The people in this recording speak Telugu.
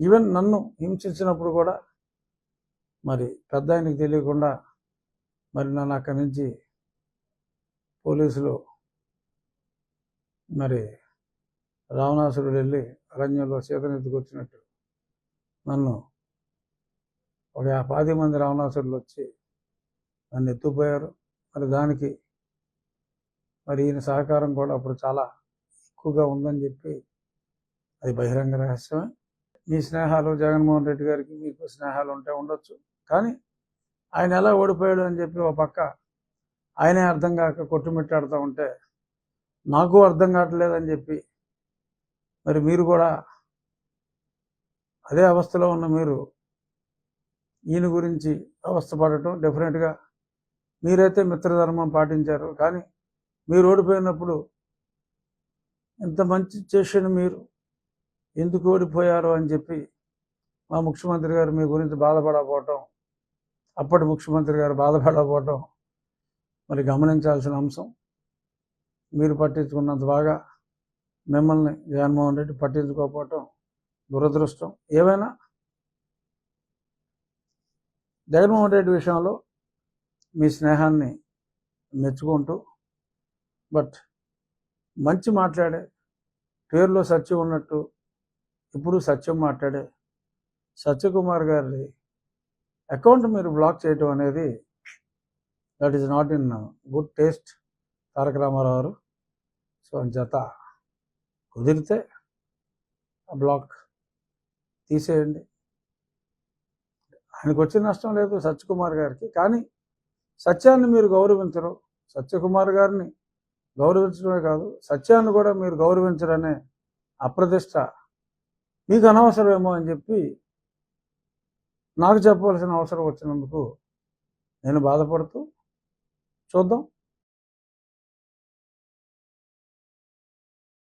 ఈవెన్ నన్ను హింసించినప్పుడు కూడా మరి పెద్ద ఆయనకి తెలియకుండా మరి నన్ను అక్కడి నుంచి పోలీసులు మరి రావణాసురుడు వెళ్ళి అరణ్యంలో సీతనెత్తుకొచ్చినట్టు నన్ను ఒక పాతి మంది రావణాసురులు వచ్చి నన్ను ఎత్తుపోయారు మరి దానికి మరి ఈయన సహకారం కూడా అప్పుడు చాలా ఎక్కువగా ఉందని చెప్పి అది బహిరంగ రహస్యమే. మీ స్నేహాలు జగన్మోహన్ రెడ్డి గారికి మీకు స్నేహాలు ఉంటే ఉండొచ్చు. కానీ ఆయన ఎలా ఓడిపోయాడు అని చెప్పి ఒక పక్క ఆయనే అర్థం కాక కొట్టుమిట్టాడుతూ ఉంటే నాకు అర్థం కావట్లేదని చెప్పి మరి మీరు కూడా అదే అవస్థలో ఉన్న మీరు ఈయన గురించి అవస్థపడటం డెఫినెట్గా మీరైతే మిత్రధర్మం పాటించారు. కానీ మీరు ఓడిపోయినప్పుడు ఇంత మంచి చేసిన మీరు? ఎందుకు ఓడిపోయారు అని చెప్పి మా ముఖ్యమంత్రి గారు మీ గురించి బాధపడకపోవటం అప్పటి ముఖ్యమంత్రి గారు బాధపడకపోవటం మరి గమనించాల్సిన అంశం. మీరు పట్టించుకున్నంత బాగా మిమ్మల్ని జగన్మోహన్ రెడ్డి పట్టించుకోకపోవటం దురదృష్టం. ఏమైనా జగన్మోహన్ రెడ్డి విషయంలో మీ స్నేహాన్ని మెచ్చుకుంటూ బట్ మంచి మాట్లాడే పేరులో సత్యం ఉన్నట్టు ఇప్పుడు సత్యం మాట్లాడే సత్యకుమార్ గారి అకౌంట్ మీరు బ్లాక్ చేయటం అనేది that is not in good taste Taraka Ramarao గారు. సో జత కుదిరితే ఆ బ్లాక్ తీసేయండి. ఆయనకు వచ్చిన నష్టం లేదు సత్యకుమార్ గారికి కానీ సత్యాన్ని మీరు గౌరవించరు. సత్యకుమార్ గారిని గౌరవించడమే కాదు సత్యాన్ని కూడా మీరు గౌరవించరనే అప్రతిష్ట మీకు అనవసరమేమో అని చెప్పి నాకు చెప్పవలసిన అవసరం వచ్చినందుకు నేను బాధపడుతూ చూద్దాం.